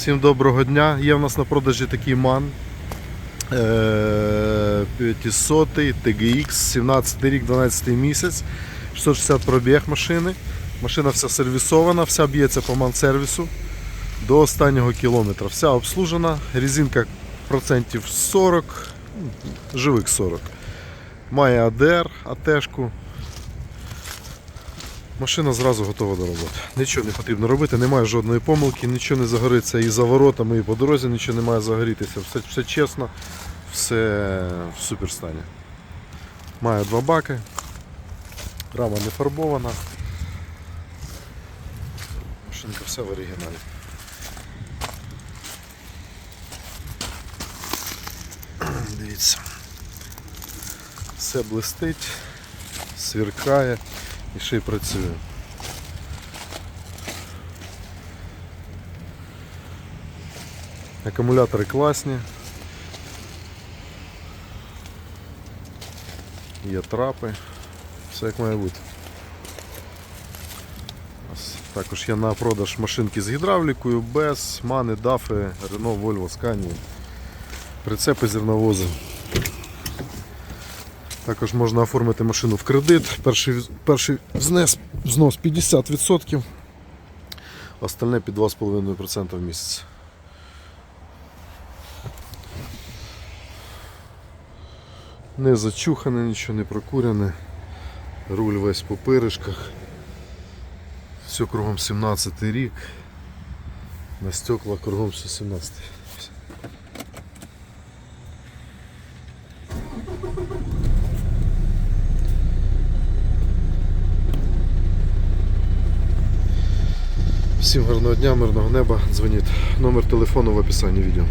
Всім доброго дня. Є в нас на продажі такий ман. е, 500 TGX, 17 рік, 12 місяць, 660 пробіг машини. Машина вся сервісована, вся б'ється по ман-сервісу до останнього кілометра. Вся обслужена, резинка процентів 40, ну, живих 40. Має АДР, АТшку. Машина зразу готова до роботи. Нічого не потрібно робити, немає жодної помилки, нічого не загориться і за воротами, і по дорозі нічого не має загорітися. Все, все чесно, все в супер стані. Має два баки, рама не фарбована. Машинка вся в оригіналі. Дивіться. Все блистить, сверкає і ще й працює. Акумулятори класні. Є трапи. Все як має бути. Також є на продаж машинки з гідравлікою, без, мани, дафи, Renault, Volvo, Scania. Прицепи зерновози. Також можна оформити машину в кредит. Перший, перший взнес, взнос 50%, остальне під 2,5% в місяць. Не зачухане, нічого не прокурене. Руль весь по пиришках. Все кругом 17 рік. На стеклах кругом все 17. Всім гарного дня, мирного неба. Дзвоніть. Номер телефону в описанні відео.